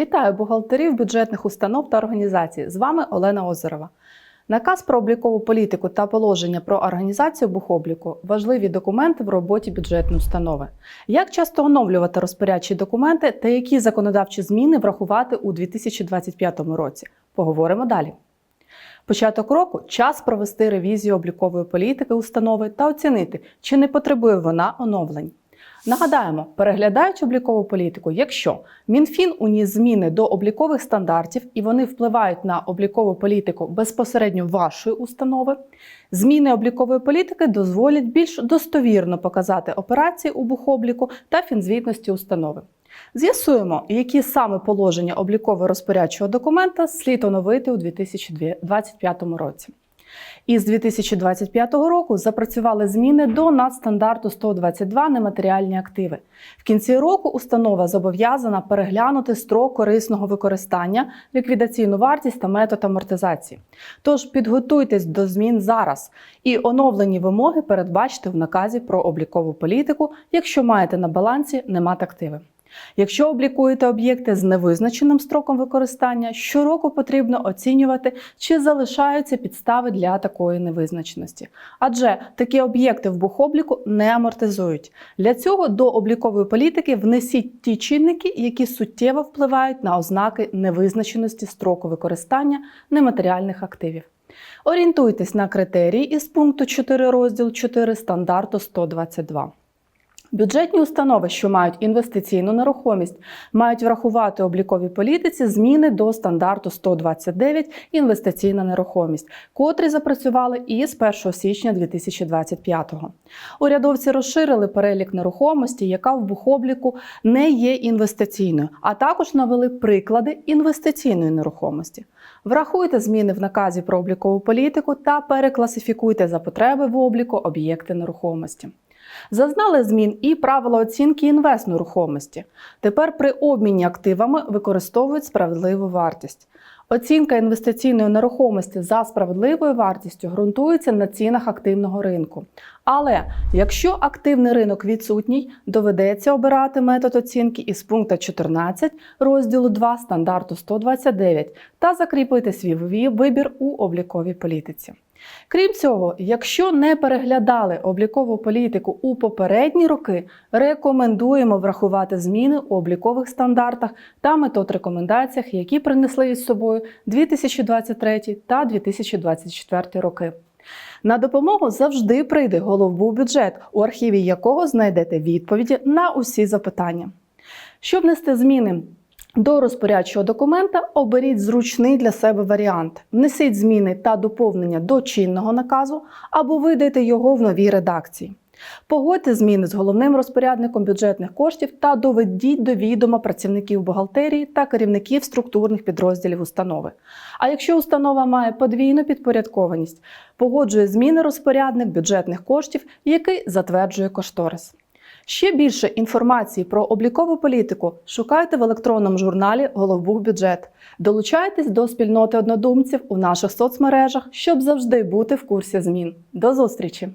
Вітаю бухгалтерів бюджетних установ та організацій. З вами Олена Озерова. Наказ про облікову політику та положення про організацію бухобліку важливі документи в роботі бюджетної установи. Як часто оновлювати розпорядчі документи та які законодавчі зміни врахувати у 2025 році? Поговоримо далі. Початок року час провести ревізію облікової політики установи та оцінити, чи не потребує вона оновлень. Нагадаємо, переглядають облікову політику, якщо МінФін уніс зміни до облікових стандартів і вони впливають на облікову політику безпосередньо вашої установи. Зміни облікової політики дозволять більш достовірно показати операції у бухобліку та фінзвітності установи. З'ясуємо, які саме положення обліково розпорядчого документа слід оновити у 2025 році. Із 2025 року запрацювали зміни до надстандарту 122 нематеріальні активи. В кінці року установа зобов'язана переглянути строк корисного використання, ліквідаційну вартість та метод амортизації. Тож підготуйтесь до змін зараз і оновлені вимоги передбачте в наказі про облікову політику, якщо маєте на балансі немат активи. Якщо облікуєте об'єкти з невизначеним строком використання, щороку потрібно оцінювати, чи залишаються підстави для такої невизначеності. Адже такі об'єкти в бухобліку не амортизують. Для цього до облікової політики внесіть ті чинники, які суттєво впливають на ознаки невизначеності строку використання нематеріальних активів. Орієнтуйтесь на критерії із пункту 4 розділ 4 стандарту 122. Бюджетні установи, що мають інвестиційну нерухомість, мають врахувати обліковій політиці зміни до стандарту 129 інвестиційна нерухомість, котрі запрацювали із 1 січня 2025-го. Урядовці розширили перелік нерухомості, яка в бухобліку не є інвестиційною, а також навели приклади інвестиційної нерухомості. Врахуйте зміни в наказі про облікову політику та перекласифікуйте за потреби в обліку об'єкти нерухомості. Зазнали змін і правила оцінки інвест нерухомості. Тепер при обміні активами використовують справедливу вартість. Оцінка інвестиційної нерухомості за справедливою вартістю ґрунтується на цінах активного ринку. Але якщо активний ринок відсутній, доведеться обирати метод оцінки із пункту 14 розділу 2 стандарту 129 та закріпити свій вибір у обліковій політиці. Крім цього, якщо не переглядали облікову політику у попередні роки, рекомендуємо врахувати зміни у облікових стандартах та метод рекомендаціях, які принесли із собою 2023 та 2024 роки. На допомогу завжди прийде головбух-бюджет, у архіві якого знайдете відповіді на усі запитання. Щоб внести зміни до розпорядчого документа оберіть зручний для себе варіант. Внесіть зміни та доповнення до чинного наказу або видайте його в новій редакції. Погодьте зміни з головним розпорядником бюджетних коштів та доведіть до відома працівників бухгалтерії та керівників структурних підрозділів установи. А якщо установа має подвійну підпорядкованість, погоджує зміни розпорядник бюджетних коштів, який затверджує кошторис. Ще більше інформації про облікову політику шукайте в електронному журналі Головбух бюджет. Долучайтесь до спільноти однодумців у наших соцмережах, щоб завжди бути в курсі змін. До зустрічі!